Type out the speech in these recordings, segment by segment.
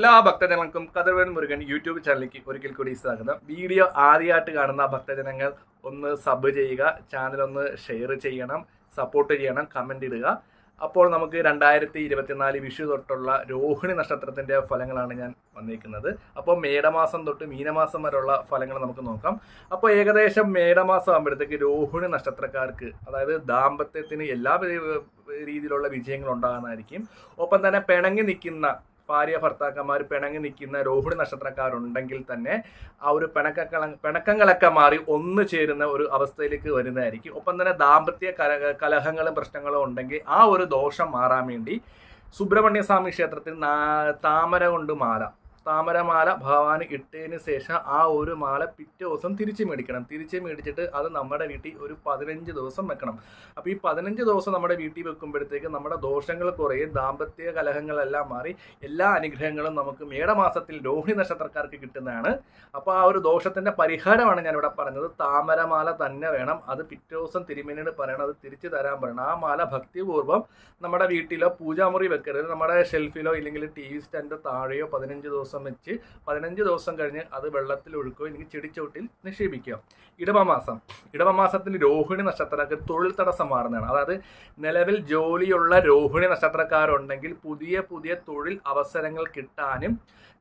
എല്ലാ ഭക്തജനങ്ങൾക്കും കഥവേൻ മുരുകൻ യൂട്യൂബ് ചാനലിലേക്ക് ഒരിക്കൽ കൂടി സ്വാഗതം. വീഡിയോ ആദ്യമായിട്ട് കാണുന്ന ഭക്തജനങ്ങൾ ഒന്ന് സബ് ചെയ്യുക ചാനൽ ഒന്ന് ഷെയർ ചെയ്യണം സപ്പോർട്ട് ചെയ്യണം കമന്റ് ഇടുക. അപ്പോൾ നമുക്ക് രണ്ടായിരത്തി ഇരുപത്തിനാല് വിഷു തൊട്ടുള്ള രോഹിണി നക്ഷത്രത്തിന്റെ ഫലങ്ങളാണ് ഞാൻ വന്നിരിക്കുന്നത് അപ്പോൾ മേടമാസം തൊട്ട് മീനമാസം വരെയുള്ള ഫലങ്ങൾ നമുക്ക് നോക്കാം. അപ്പോൾ ഏകദേശം മേടമാസം ആകുമ്പോഴത്തേക്ക് രോഹിണി നക്ഷത്രക്കാർക്ക് അതായത് ദാമ്പത്യത്തിന് എല്ലാ രീതിയിലുള്ള വിജയങ്ങൾ ഉണ്ടാകുന്നതായിരിക്കും. ഒപ്പം തന്നെ പിണങ്ങി നിൽക്കുന്ന ഭാര്യ ഭർത്താക്കന്മാർ പിണങ്ങി നിൽക്കുന്ന രോഹിണി നക്ഷത്രക്കാരുണ്ടെങ്കിൽ തന്നെ ആ ഒരു പിണക്ക പിണക്കങ്ങളൊക്കെ മാറി ഒന്നു ചേരുന്ന ഒരു അവസ്ഥയിലേക്ക് വരുന്നതായിരിക്കും. ഒപ്പം തന്നെ ദാമ്പത്യ കല കലഹങ്ങളും പ്രശ്നങ്ങളും ഉണ്ടെങ്കിൽ ആ ഒരു ദോഷം മാറാൻ വേണ്ടി സുബ്രഹ്മണ്യ സ്വാമി ക്ഷേത്രത്തിൽ താമര കൊണ്ട് മാല താമരമാല ഭഗവാന് ഇട്ടതിന് ശേഷം ആ ഒരു മാല പിറ്റേ ദിവസം തിരിച്ച് മേടിക്കണം. തിരിച്ച് മേടിച്ചിട്ട് അത് നമ്മുടെ വീട്ടിൽ ഒരു പതിനഞ്ച് ദിവസം വെക്കണം. അപ്പോൾ ഈ പതിനഞ്ച് ദിവസം നമ്മുടെ വീട്ടിൽ വെക്കുമ്പോഴത്തേക്ക് നമ്മുടെ ദോഷങ്ങൾ കുറയും ദാമ്പത്യ കലഹങ്ങളെല്ലാം മാറി എല്ലാ അനുഗ്രഹങ്ങളും നമുക്ക് മേടമാസത്തിൽ രോഹിണി നക്ഷത്രക്കാർക്ക് കിട്ടുന്നതാണ്. അപ്പോൾ ആ ഒരു ദോഷത്തിന്റെ പരിഹാരമാണ് ഞാനിവിടെ പറഞ്ഞത്. താമരമാല തന്നെ വേണം. അത് പിറ്റേ ദിവസം തിരുമേനിയോട് പറയണം. അത് തിരിച്ചു തരാൻ പറയണം. ആ മാല ഭക്തിപൂർവം നമ്മുടെ വീട്ടിലോ പൂജാമുറി വെക്കരുത്. നമ്മുടെ ഷെൽഫിലോ ഇല്ലെങ്കിൽ ടി വി സ്റ്റാൻഡ് താഴെയോ പതിനഞ്ച് ദിവസം വെച്ച് പതിനഞ്ച് ദിവസം കഴിഞ്ഞ് അത് വെള്ളത്തിൽ ഒഴുക്കുക അല്ലെങ്കിൽ ചെടിച്ചോട്ടിൽ നിക്ഷേപിക്കുക. ഇടവമാസം. ഇടവമാസത്തിൽ രോഹിണി നക്ഷത്രക്കാർക്ക് തൊഴിൽ തടസ്സം മാറുന്നതാണ്. അതായത് നിലവിൽ ജോലിയുള്ള രോഹിണി നക്ഷത്രക്കാരുണ്ടെങ്കിൽ പുതിയ പുതിയ തൊഴിൽ അവസരങ്ങൾ കിട്ടാനും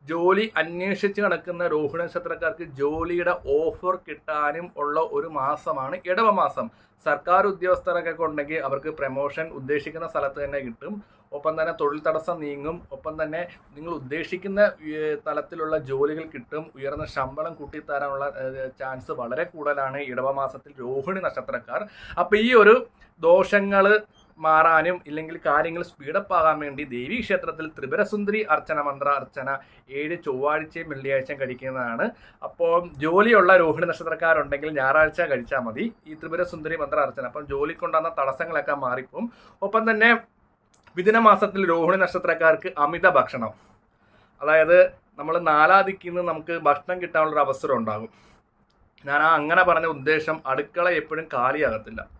ജോലി അന്വേഷിച്ച് നടക്കുന്ന രോഹിണി നക്ഷത്രക്കാർക്ക് ജോലിയുടെ ഓഫർ കിട്ടാനും ഉള്ള ഒരു മാസമാണ് ഇടവമാസം. സർക്കാർ ഉദ്യോഗസ്ഥരൊക്കെ ഉണ്ടെങ്കിൽ അവർക്ക് പ്രമോഷൻ ഉദ്ദേശിക്കുന്ന സ്ഥലത്ത് തന്നെ കിട്ടും. ഒപ്പം തന്നെ തൊഴിൽ തടസ്സം നീങ്ങും. ഒപ്പം തന്നെ നിങ്ങൾ ഉദ്ദേശിക്കുന്ന തലത്തിലുള്ള ജോലികൾ കിട്ടും. ഉയർന്ന ശമ്പളം കൂട്ടിത്തരാനുള്ള ചാൻസ് വളരെ കൂടുതലാണ്. ഇടവമാസത്തിൽ രോഹിണി നക്ഷത്രക്കാർ. അപ്പോൾ ഈ ഒരു ദോഷങ്ങൾ മാറാനും ഇല്ലെങ്കിൽ കാര്യങ്ങൾ സ്പീഡപ്പ് ആകാൻ വേണ്ടി ദേവീ ക്ഷേത്രത്തിൽ ത്രിപുരസുന്ദരി അർച്ചന മന്ത്ര അർച്ചന ഏഴ് ചൊവ്വാഴ്ചയും വെള്ളിയാഴ്ചയും കഴിക്കുന്നതാണ്. അപ്പോൾ ജോലിയുള്ള രോഹിണി നക്ഷത്രക്കാരുണ്ടെങ്കിൽ ഞായറാഴ്ച കഴിച്ചാൽ മതി. ഈ ത്രിപുരസുന്ദരി മന്ത്ര അർച്ചന. അപ്പം ജോലിക്കൊണ്ടാകുന്ന തടസ്സങ്ങളൊക്കെ മാറിപ്പോവും. ഒപ്പം തന്നെ മിഥുന മാസത്തിൽ രോഹിണി നക്ഷത്രക്കാർക്ക് അമിത ഭക്ഷണം. അതായത് നമ്മൾ നാലാദിക്കിന്ന് നമുക്ക് ഭക്ഷണം കിട്ടാനുള്ളൊരു അവസരം ഉണ്ടാകും. ഞാൻ ആ അങ്ങനെ പറഞ്ഞ ഉദ്ദേശം അടുക്കള എപ്പോഴും കാലിയാകത്തില്ല.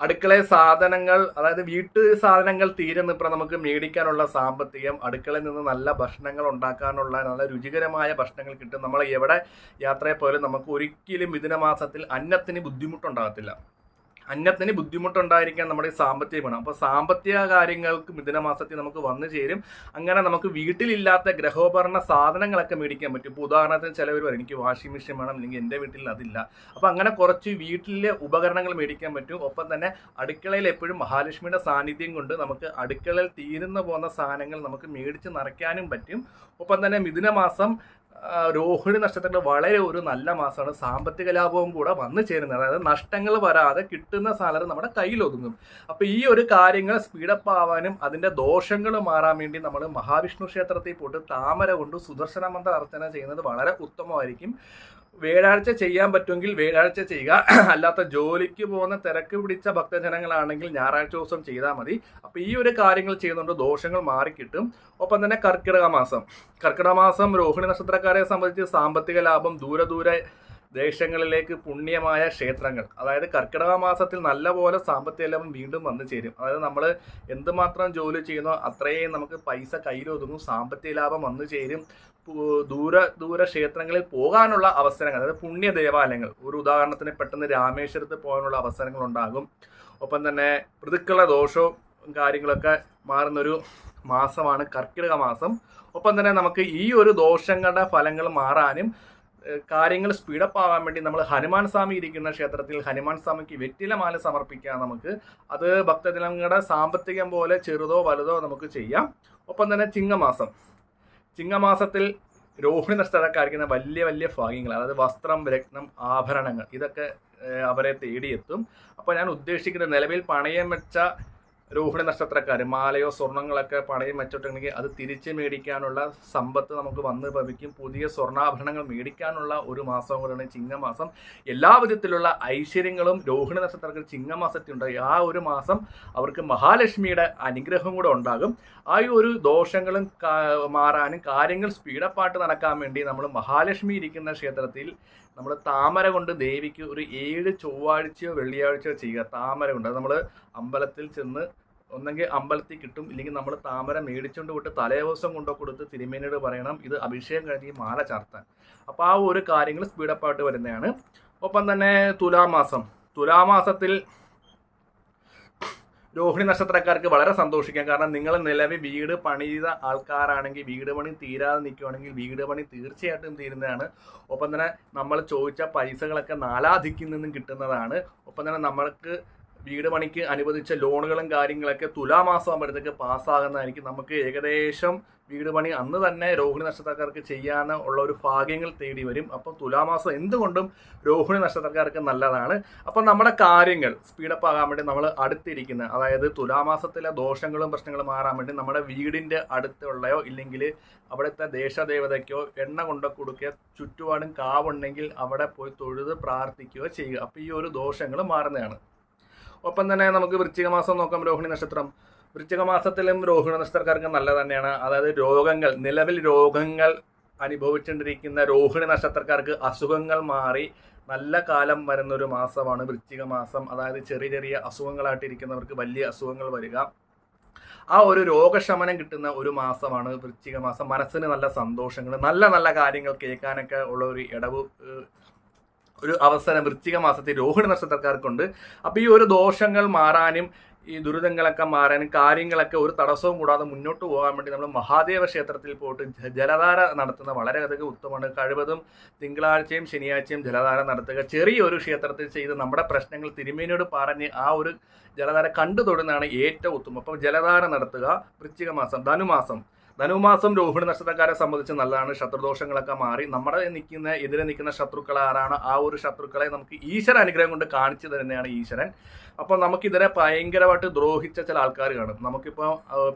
അടുക്കള സാധനങ്ങൾ അതായത് വീട്ടു സാധനങ്ങൾ തീരെ ഇപ്പം നമുക്ക് മേടിക്കാനുള്ള സാമ്പത്തികം അടുക്കളയിൽ നിന്ന് നല്ല ഭക്ഷണങ്ങൾ ഉണ്ടാക്കാനുള്ള നല്ല രുചികരമായ ഭക്ഷണങ്ങൾ കിട്ടും. നമ്മൾ എവിടെ യാത്രയെ പോലും നമുക്ക് ഒരിക്കലും മിഥുന മാസത്തിൽ അന്നത്തിന് ബുദ്ധിമുട്ടുണ്ടാകത്തില്ല. അന്നത്തിന് ബുദ്ധിമുട്ടുണ്ടായിരിക്കാൻ നമ്മുടെ സാമ്പത്തിക സാമ്പത്തികം വേണം അപ്പോൾ സാമ്പത്തിക കാര്യങ്ങൾക്ക് മിഥുന മാസത്തിൽ നമുക്ക് വന്നു ചേരും. അങ്ങനെ നമുക്ക് വീട്ടിലില്ലാത്ത ഗ്രഹോപകരണ സാധനങ്ങളൊക്കെ മേടിക്കാൻ പറ്റും. ഇപ്പോൾ ഉദാഹരണത്തിന് ചിലവർ പറയും എനിക്ക് വാഷിംഗ് മെഷീൻ വേണം അല്ലെങ്കിൽ എന്റെ വീട്ടിൽ അതില്ല. അപ്പോൾ അങ്ങനെ കുറച്ച് വീട്ടിലെ ഉപകരണങ്ങൾ മേടിക്കാൻ പറ്റും. ഒപ്പം തന്നെ അടുക്കളയിൽ എപ്പോഴും മഹാലക്ഷ്മിയുടെ സാന്നിധ്യം കൊണ്ട് നമുക്ക് അടുക്കളയിൽ തീരുന്ന പോകുന്ന സാധനങ്ങൾ നമുക്ക് മേടിച്ച് നിറയ്ക്കാനും പറ്റും. ഒപ്പം തന്നെ മിഥുന മാസം ആ, രോഹിണി നക്ഷത്രത്തിൽ വളരെ ഒരു നല്ല മാസമാണ്. സാമ്പത്തിക ലാഭവും കൂടെ വന്നു ചേരുന്നത്. അതായത് നഷ്ടങ്ങൾ വരാതെ കിട്ടുന്ന സാലറി നമ്മുടെ കയ്യിൽ ഒതുങ്ങും. അപ്പൊ ഈ ഒരു കാര്യങ്ങൾ സ്പീഡപ്പ് ആവാനും അതിന്റെ ദോഷങ്ങൾ മാറാൻ വേണ്ടി നമ്മൾ മഹാവിഷ്ണു ക്ഷേത്രത്തിൽ പോയിട്ട് താമര കൊണ്ട് സുദർശന മന്ത്ര അർച്ചന ചെയ്യുന്നത് വളരെ ഉത്തമമായിരിക്കും. വേഴാഴ്ച ചെയ്യാൻ പറ്റുമെങ്കിൽ വേഴാഴ്ച ചെയ്യുക. അല്ലാത്ത ജോലിക്ക് പോകുന്ന തിരക്ക് പിടിച്ച ഭക്തജനങ്ങളാണെങ്കിൽ ഞായറാഴ്ച ദിവസം ചെയ്താൽ മതി. അപ്പോൾ ഈ ഒരു കാര്യങ്ങൾ ചെയ്യുന്നുണ്ട് ദോഷങ്ങൾ മാറിക്കിട്ടും. ഒപ്പം തന്നെ കർക്കിടക മാസം. കർക്കിടക മാസം രോഹിണി നക്ഷത്രക്കാരെ സംബന്ധിച്ച് സാമ്പത്തിക ലാഭം ദൂരെ ദൂരെ ദേശങ്ങളിലേക്ക് പുണ്യമായ ക്ഷേത്രങ്ങൾ. അതായത് കർക്കിടക മാസത്തിൽ നല്ലപോലെ സാമ്പത്തിക ലാഭം വീണ്ടും വന്നു ചേരും. അതായത് നമ്മൾ എന്തുമാത്രം ജോലി ചെയ്യുന്നോ അത്രയും നമുക്ക് പൈസ കയ്യിലൊതുങ്ങും സാമ്പത്തിക ലാഭം വന്നു ചേരും. ദൂര ദൂര ക്ഷേത്രങ്ങളിൽ പോകാനുള്ള അവസരങ്ങൾ അതായത് പുണ്യ ദേവാലയങ്ങൾ. ഒരു ഉദാഹരണത്തിന് പെട്ടെന്ന് രാമേശ്വരത്ത് പോകാനുള്ള അവസരങ്ങൾ ഉണ്ടാകും. ഒപ്പം തന്നെ ഋതുക്കള ദോഷവും കാര്യങ്ങളൊക്കെ മാറുന്നൊരു മാസമാണ് കർക്കിടക മാസം. ഒപ്പം തന്നെ നമുക്ക് ഈ ഒരു ദോഷങ്ങളുടെ ഫലങ്ങൾ മാറാനും കാര്യങ്ങൾ സ്പീഡപ്പ് ആവാൻ വേണ്ടി നമ്മൾ ഹനുമാൻ സ്വാമി ഇരിക്കുന്ന ക്ഷേത്രത്തിൽ ഹനുമാൻ സ്വാമിക്ക് വെറ്റിലമാല സമർപ്പിക്കാം നമുക്ക് അത് ഭക്തജനങ്ങളുടെ സാമ്പത്തികം പോലെ ചെറുതോ വലുതോ നമുക്ക് ചെയ്യാം. ഒപ്പം തന്നെ ചിങ്ങമാസം. ചിങ്ങമാസത്തിൽ രോഹിണി നഷ്ടക്കാരിക്കുന്ന വലിയ വലിയ ഭാഗ്യങ്ങൾ അതായത് വസ്ത്രം രത്നം ആഭരണങ്ങൾ ഇതൊക്കെ അവരെ തേടിയെത്തും. അപ്പോൾ ഞാൻ ഉദ്ദേശിക്കുന്നത് നിലവിൽ പണയം വെച്ച രോഹിണി നക്ഷത്രക്കാർ മാലയോ സ്വർണങ്ങളൊക്കെ പണയം വെച്ചിട്ടുണ്ടെങ്കിൽ അത് തിരിച്ച് മേടിക്കാനുള്ള സമ്പത്ത് നമുക്ക് വന്ന് ഭവിക്കും. പുതിയ സ്വർണാഭരണങ്ങൾ മേടിക്കാനുള്ള ഒരു മാസം കൂടെയാണ് ചിങ്ങമാസം. എല്ലാ വിധത്തിലുള്ള ഐശ്വര്യങ്ങളും രോഹിണി നക്ഷത്രക്കാർ ചിങ്ങമാസത്തിൽ ഉണ്ടായി ആ ഒരു മാസം അവർക്ക് മഹാലക്ഷ്മിയുടെ അനുഗ്രഹം കൂടെ ഉണ്ടാകും. ആ ഒരു ദോഷങ്ങളും മാറാനും കാര്യങ്ങൾ സ്പീഡപ്പായിട്ട് നടക്കാൻ വേണ്ടി നമ്മൾ മഹാലക്ഷ്മി ഇരിക്കുന്ന ക്ഷേത്രത്തിൽ നമ്മൾ താമര കൊണ്ട് ദേവിക്ക് ഒരു ഏഴ് ചൊവ്വാഴ്ചയോ വെള്ളിയാഴ്ചയോ ചെയ്യുക. താമര കൊണ്ട്. നമ്മൾ അമ്പലത്തിൽ ചെന്ന് ഒന്നെങ്കിൽ അമ്പലത്തിൽ കിട്ടും ഇല്ലെങ്കിൽ നമ്മൾ താമര മേടിച്ചുകൊണ്ട് വിട്ട് തലേദിവസം കൊണ്ടോ കൊടുത്ത് തിരുമേനിയോട് പറയണം ഇത് അഭിഷേകം കഴിഞ്ഞ് മാല ചാർത്താൻ. അപ്പോൾ ആ ഒരു കാര്യങ്ങൾ സ്പീഡപ്പായിട്ട് വരുന്നതാണ്. ഒപ്പം തന്നെ തുലാമാസം. തുലാമാസത്തിൽ രോഹിണി നക്ഷത്രക്കാർക്ക് വളരെ സന്തോഷിക്കാം. കാരണം നിങ്ങൾ നിലവിൽ വീട് പണിത ആൾക്കാരാണെങ്കിൽ വീട് പണി തീരാതെ നിൽക്കുകയാണെങ്കിൽ വീട് പണി തീർച്ചയായിട്ടും തീരുന്നതാണ്. ഒപ്പം തന്നെ നമ്മൾ ചോദിച്ച പൈസകളൊക്കെ നാലാധിക്കിൽ നിന്നും കിട്ടുന്നതാണ്. ഒപ്പം തന്നെ നമ്മൾക്ക് വീട് പണിക്ക് അനുവദിച്ച ലോണുകളും കാര്യങ്ങളൊക്കെ തുലാമാസം ആകുമ്പോഴത്തേക്ക് പാസ്സാകുന്നതായിരിക്കും. നമുക്ക് ഏകദേശം വീട് പണി അന്ന് തന്നെ രോഹിണി നക്ഷത്രക്കാർക്ക് ചെയ്യാൻ ഉള്ള ഒരു ഭാഗ്യങ്ങൾ തേടി വരും. അപ്പം തുലാമാസം എന്തുകൊണ്ടും രോഹിണി നക്ഷത്രക്കാർക്ക് നല്ലതാണ്. അപ്പം നമ്മുടെ കാര്യങ്ങൾ സ്പീഡപ്പ് ആകാൻ വേണ്ടി നമ്മൾ അടുത്തിരിക്കുന്ന അതായത് തുലാമാസത്തിലെ ദോഷങ്ങളും പ്രശ്നങ്ങളും മാറാൻ വേണ്ടി നമ്മുടെ വീടിന്റെ അടുത്തുള്ളയോ ഇല്ലെങ്കിൽ അവിടുത്തെ ദേശദേവതയ്ക്കോ എണ്ണ കൊണ്ട കൊടുക്കുക ചുറ്റുപാടും കാവുണ്ടെങ്കിൽ അവിടെ പോയി തൊഴുത് പ്രാർത്ഥിക്കുകയോ ചെയ്യുക. അപ്പോൾ ഈ ഒരു ദോഷങ്ങൾ മാറുന്നതാണ്. ഒപ്പം തന്നെ നമുക്ക് വൃശ്ചിക മാസം നോക്കാം രോഹിണി നക്ഷത്രം. വൃശ്ചിക മാസത്തിലും രോഹിണി നക്ഷത്രക്കാർക്ക് നല്ല തന്നെയാണ്. അതായത് രോഗങ്ങൾ നിലവിൽ രോഗങ്ങൾ അനുഭവിച്ചുകൊണ്ടിരിക്കുന്ന രോഹിണി നക്ഷത്രക്കാർക്ക് അസുഖങ്ങൾ മാറി നല്ല കാലം വരുന്ന ഒരു മാസമാണ് വൃശ്ചിക മാസം. അതായത് ചെറിയ ചെറിയ അസുഖങ്ങളായിട്ടിരിക്കുന്നവർക്ക് വലിയ അസുഖങ്ങൾ വരിക. ആ ഒരു രോഗശമനം കിട്ടുന്ന ഒരു മാസമാണ് വൃശ്ചിക മാസം. മനസ്സിന് നല്ല സന്തോഷങ്ങൾ നല്ല നല്ല കാര്യങ്ങൾ കേൾക്കാനൊക്കെ ഉള്ള ഒരു ഇടവ് ഒരു അവസരം വൃശ്ചിക മാസത്തിൽ രോഹിണി നക്ഷത്രക്കാർക്കുണ്ട്. അപ്പോൾ ഈ ഒരു ദോഷങ്ങൾ മാറാനും ഈ ദുരിതങ്ങളൊക്കെ മാറാനും കാര്യങ്ങളൊക്കെ ഒരു തടസ്സവും കൂടാതെ മുന്നോട്ട് പോകാൻ വേണ്ടി നമ്മൾ മഹാദേവ ക്ഷേത്രത്തിൽ പോയിട്ട് ജലധാര നടത്തുന്ന വളരെ വളരെയധികം ഉത്തമമാണ്. കഴിവതും തിങ്കളാഴ്ചയും ശനിയാഴ്ചയും ജലധാര നടത്തുക. ചെറിയൊരു ക്ഷേത്രത്തിൽ ചെയ്ത് നമ്മുടെ പ്രശ്നങ്ങൾ തിരുമേനിയോട് പറഞ്ഞ് ആ ഒരു ജലധാര കണ്ടു തൊടുന്നതാണ് ഏറ്റവും ഉത്തമം. അപ്പോൾ ജലധാര നടത്തുക വൃശ്ചിക മാസം ധനുമാസം. ധനുമാസം രോഹിണി നക്ഷത്രക്കാരെ സംബന്ധിച്ച് നല്ലതാണ്. ശത്രുദോഷങ്ങളൊക്കെ മാറി. നമ്മുടെ നിൽക്കുന്ന എതിരെ നിൽക്കുന്ന ശത്രുക്കൾ ആരാണ്? ആ ഒരു ശത്രുക്കളെ നമുക്ക് ഈശ്വര അനുഗ്രഹം കൊണ്ട് കാണിച്ചു തരുന്നതാണ് ഈശ്വരൻ. അപ്പോൾ നമുക്കിതിനെ ഭയങ്കരമായിട്ട് ദ്രോഹിച്ച ചില ആൾക്കാർ കാണും. നമുക്കിപ്പോൾ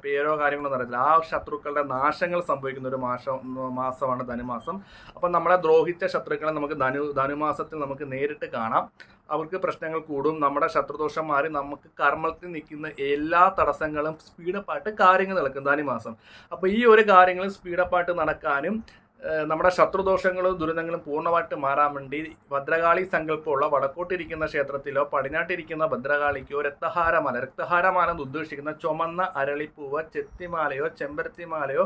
പേരോ കാര്യങ്ങളോ അറിയില്ല ആ ശത്രുക്കളുടെ നാശങ്ങൾ സംഭവിക്കുന്ന ഒരു മാസം മാസമാണ് ധനുമാസം. അപ്പം നമ്മളെ ദ്രോഹിച്ച ശത്രുക്കളെ നമുക്ക് ധനു ധനുമാസത്തിൽ നമുക്ക് നേരിട്ട് കാണാം. അവർക്ക് പ്രശ്നങ്ങൾ കൂടും. നമ്മുടെ ശത്രുദോഷം മാറി നമുക്ക് കർമ്മത്തിൽ നിൽക്കുന്ന എല്ലാ തടസ്സങ്ങളും സ്പീഡപ്പായിട്ട് കാര്യങ്ങൾ നടക്കും ധനുമാസം അപ്പോൾ ഈ ഒരു കാര്യങ്ങൾ സ്പീഡപ്പായിട്ട് നടക്കാനും നമ്മുടെ ശത്രുദോഷങ്ങളും ദുരിതങ്ങളും പൂർണമായിട്ട് മാറാൻ വേണ്ടി ഭദ്രകാളി സങ്കല്പമുള്ള വടക്കോട്ടിരിക്കുന്ന ക്ഷേത്രത്തിലോ പടിഞ്ഞാട്ടിരിക്കുന്ന ഭദ്രകാളിക്കോ രക്തഹാരമാല രക്തഹാരമാല എന്ന് ഉദ്ദേശിക്കുന്ന ചുമന്ന അരളിപ്പൂവ് ചെത്തിമാലയോ ചെമ്പരത്തിമാലയോ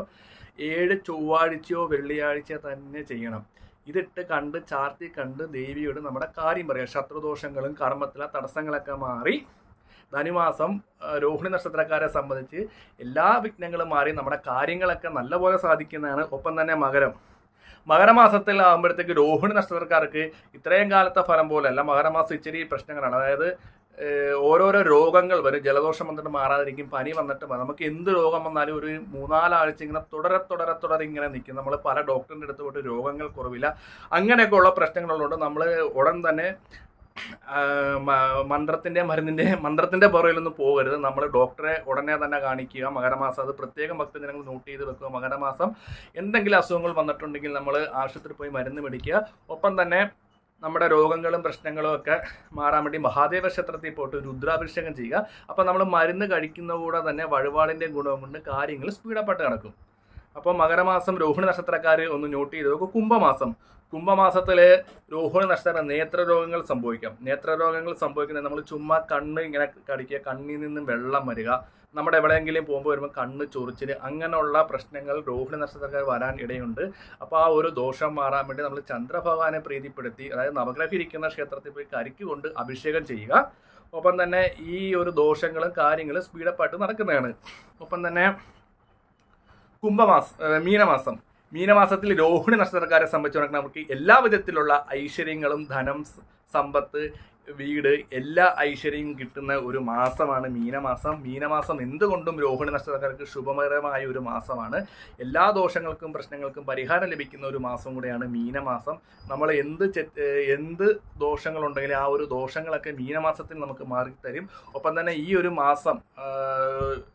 ഏഴ് ചൊവ്വാഴ്ചയോ വെള്ളിയാഴ്ചയോ തന്നെ ചെയ്യണം. ഇതിട്ട് കണ്ട് ചാർത്തി കണ്ട് ദേവിയോട് നമ്മുടെ കാര്യം പറയാം. ശത്രുദോഷങ്ങളും കർമ്മത്തിലെ തടസ്സങ്ങളൊക്കെ മാറി ധനുമാസം രോഹിണി നക്ഷത്രക്കാരെ സംബന്ധിച്ച് എല്ലാ വിഘ്നങ്ങളും മാറി നമ്മുടെ കാര്യങ്ങളൊക്കെ നല്ലപോലെ സാധിക്കുന്നതാണ്. ഒപ്പം തന്നെ മകരം. മകരമാസത്തിൽ ആകുമ്പോഴത്തേക്ക് രോഹിണി നക്ഷത്രക്കാർക്ക് ഇത്രയും കാലത്തെ ഫലം പോലെയല്ല മകരമാസം ഇച്ചിരി പ്രശ്നങ്ങളാണ്. അതായത് ഓരോരോ രോഗങ്ങൾ വരും. ജലദോഷം വന്നിട്ട് മാറാതിരിക്കും പനി വന്നിട്ട് നമുക്ക് എന്ത് രോഗം വന്നാലും ഒരു മൂന്നാലാഴ്ച ഇങ്ങനെ തുടരെ തുടരെ തുടരെ ഇങ്ങനെ നിൽക്കും നമ്മൾ പല ഡോക്ടറിന്റെ അടുത്ത് പോയിട്ട് രോഗങ്ങൾ കുറവില്ല. അങ്ങനെയൊക്കെ ഉള്ള പ്രശ്നങ്ങളുള്ളതുകൊണ്ട് നമ്മൾ ഉടൻ തന്നെ ആ, മരുന്നിന്റെ മന്ത്രത്തിന്റെ പുറകിലൊന്നും പോകരുത്. നമ്മൾ ഡോക്ടറെ ഉടനെ തന്നെ കാണിക്കുക. മകരമാസം അത് പ്രത്യേകം ഭക്തജനങ്ങൾ നോട്ട് ചെയ്ത് വെക്കുക. മകരമാസം എന്തെങ്കിലും അസുഖങ്ങൾ വന്നിട്ടുണ്ടെങ്കിൽ നമ്മൾ ആശുപത്രിയിൽ പോയി മരുന്ന് മേടിക്കുക. ഒപ്പം തന്നെ നമ്മുടെ രോഗങ്ങളും പ്രശ്നങ്ങളും ഒക്കെ മാറാൻ വേണ്ടി മഹാദേവ ക്ഷേത്രത്തിൽ പോയിട്ട് രുദ്രാഭിഷേകം ചെയ്യുക. അപ്പോൾ നമ്മൾ മരുന്ന് കഴിക്കുന്ന കൂടെ തന്നെ വഴിപാടിന്റെ ഗുണം കൊണ്ട് കാര്യങ്ങൾ സ്പീഡപ്പായിട്ട് നടക്കും. അപ്പോൾ മകരമാസം രോഹിണി നക്ഷത്രക്കാർ ഒന്ന് നോട്ട് ചെയ്ത്. നോക്കും കുംഭമാസം. കുംഭമാസത്തിൽ രോഹിണി നക്ഷത്ര നേത്രരോഗങ്ങൾ സംഭവിക്കാം. നേത്രരോഗങ്ങൾ സംഭവിക്കുന്നത് നമ്മൾ ചുമ്മാ കണ്ണ് ഇങ്ങനെ കടിക്കുക കണ്ണിൽ നിന്നും വെള്ളം വരിക നമ്മുടെ എവിടെയെങ്കിലും പോകുമ്പോൾ വരുമ്പോൾ കണ്ണ് ചൊറിച്ചിൽ അങ്ങനെയുള്ള പ്രശ്നങ്ങൾ രോഹിണി നക്ഷത്രക്കാർ വരാൻ ഇടയുണ്ട്. അപ്പോൾ ആ ഒരു ദോഷം മാറാൻ വേണ്ടി നമ്മൾ ചന്ദ്രഭഗവാനെ പ്രീതിപ്പെടുത്തി അതായത് നവഗ്രഹം ഇരിക്കുന്ന ക്ഷേത്രത്തിൽ പോയി കരിക്ക് കൊണ്ട് അഭിഷേകം ചെയ്യുക. ഒപ്പം തന്നെ ഈ ഒരു ദോഷങ്ങളും കാര്യങ്ങളും സ്പീഡപ്പായിട്ട് നടക്കുന്നതാണ്. ഒപ്പം തന്നെ കുംഭമാസം മീനമാസം. മീനമാസത്തിൽ രോഹിണി നക്ഷത്രക്കാരെ സംബന്ധിച്ചു നമുക്ക് എല്ലാ വിധത്തിലുള്ള ഐശ്വര്യങ്ങളും ധനം സമ്പത്ത് വീട് എല്ലാ ഐശ്വര്യവും കിട്ടുന്ന ഒരു മാസമാണ് മീനമാസം. മീനമാസം എന്തുകൊണ്ടും രോഹിണി നക്ഷത്രക്കാർക്ക് ശുഭകരമായ ഒരു മാസമാണ്. എല്ലാ ദോഷങ്ങൾക്കും പ്രശ്നങ്ങൾക്കും പരിഹാരം ലഭിക്കുന്ന ഒരു മാസം കൂടെയാണ് മീനമാസം. നമ്മൾ എന്ത് എന്ത് ദോഷങ്ങളുണ്ടെങ്കിലും ആ ഒരു ദോഷങ്ങളൊക്കെ മീനമാസത്തിൽ നമുക്ക് മാറിത്തരും. ഒപ്പം തന്നെ ഈ ഒരു മാസം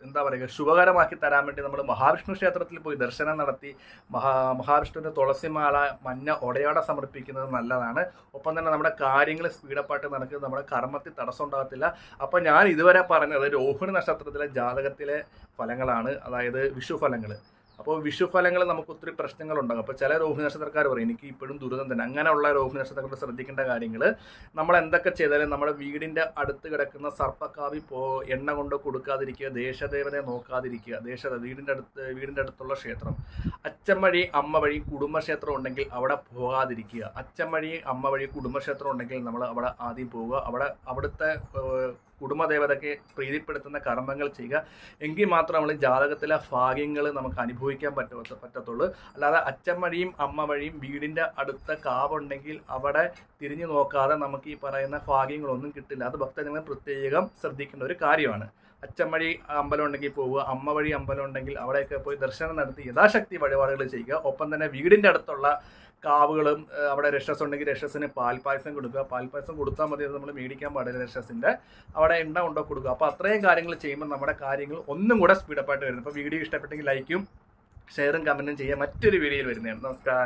എന്താ പറയുക ശുഭകരമാക്കി തരാൻ വേണ്ടി നമ്മൾ മഹാവിഷ്ണു ക്ഷേത്രത്തിൽ പോയി ദർശനം നടത്തി. മഹാ മഹാവിഷ്ണുവിന്റെ തുളസിമാല മഞ്ഞ ഒടയാട സമർപ്പിക്കുന്നത് നല്ലതാണ്. ഒപ്പം തന്നെ നമ്മുടെ കാര്യങ്ങൾ സ്പീഡപ്പായിട്ട് നടക്കുന്നത് നമ്മുടെ കർമ്മത്തിൽ തടസ്സം ഉണ്ടാകത്തില്ല. അപ്പം ഞാൻ ഇതുവരെ പറഞ്ഞത് രോഹിണി നക്ഷത്രത്തിലെ ജാതകത്തിലെ ഫലങ്ങളാണ്. അതായത് വിഷു ഫലങ്ങൾ അപ്പോൾ വിഷുഫലങ്ങൾ നമുക്ക് ഒത്തിരി പ്രശ്നങ്ങളുണ്ടാകും. അപ്പോൾ ചില രോഹിണി നക്ഷത്രക്കാർ പറയും എനിക്ക് ഇപ്പോഴും ദുരിതം തന്നെ. അങ്ങനെയുള്ള രോഹിണി നക്ഷത്രക്കാർ ശ്രദ്ധിക്കേണ്ട കാര്യങ്ങൾ നമ്മൾ എന്തൊക്കെ ചെയ്താലും നമ്മുടെ വീടിന്റെ അടുത്ത് കിടക്കുന്ന സർപ്പക്കാവി പോ എണ്ണ കൊണ്ട് കൊടുക്കാതിരിക്കുക ദേശദേവതയെ നോക്കാതിരിക്കുക ദേശ വീടിന്റെ അടുത്ത് വീടിന്റെ അടുത്തുള്ള ക്ഷേത്രം. അച്ഛൻ വഴി അമ്മ വഴി കുടുംബക്ഷേത്രം ഉണ്ടെങ്കിൽ അവിടെ പോകാതിരിക്കുക. അച്ഛൻ വഴി അമ്മ വഴി കുടുംബക്ഷേത്രം ഉണ്ടെങ്കിൽ നമ്മൾ അവിടെ ആദ്യം പോവുക. അവിടെ അവിടുത്തെ കുടുംബദേവതയ്ക്ക് പ്രീതിപ്പെടുത്തുന്ന കർമ്മങ്ങൾ ചെയ്യുക. എങ്കിൽ മാത്രം നമ്മൾ ജാതകത്തിലെ ഭാഗ്യങ്ങൾ നമുക്ക് അനുഭവിക്കാൻ പറ്റ പറ്റത്തുള്ളൂ. അല്ലാതെ അച്ഛൻ വഴിയും അമ്മ വഴിയും വീടിന്റെ അടുത്ത കാവുണ്ടെങ്കിൽ അവിടെ തിരിഞ്ഞു നോക്കാതെ നമുക്ക് ഈ പറയുന്ന ഭാഗ്യങ്ങളൊന്നും കിട്ടില്ല. അത് ഭക്തജനങ്ങൾ പ്രത്യേകം ശ്രദ്ധിക്കേണ്ട ഒരു കാര്യമാണ്. അച്ഛൻ വഴി അമ്പലം ഉണ്ടെങ്കിൽ പോവുക അമ്മ വഴി അമ്പലം ഉണ്ടെങ്കിൽ അവിടെയൊക്കെ പോയി ദർശനം നടത്തി യഥാശക്തി വഴിപാടുകൾ ചെയ്യുക. ഒപ്പം തന്നെ വീടിന്റെ അടുത്തുള്ള കാവുകളും അവിടെ രക്ഷസ് ഉണ്ടെങ്കിൽ രക്ഷസിന് പാൽപ്പായസം കൊടുക്കുക. പാൽപ്പായസം കൊടുത്താൽ മതി നമ്മൾ മേടിക്കാൻ പാടില്ല രക്ഷസിന്റെ. അവിടെ എണ്ണ ഉണ്ടോ കൊടുക്കുക. അപ്പോൾ അത്രയും കാര്യങ്ങൾ ചെയ്യുമ്പോൾ നമ്മുടെ കാര്യങ്ങൾ ഒന്നും കൂടെ സ്പീഡപ്പായിട്ട് വരുന്നു. അപ്പോൾ വീഡിയോ ഇഷ്ടപ്പെട്ടെങ്കിൽ ലൈക്കും ഷെയറും കമന്റും ചെയ്യാൻ മറ്റൊരു വീഡിയോയിൽ വരുന്നതാണ്. നമസ്കാരം.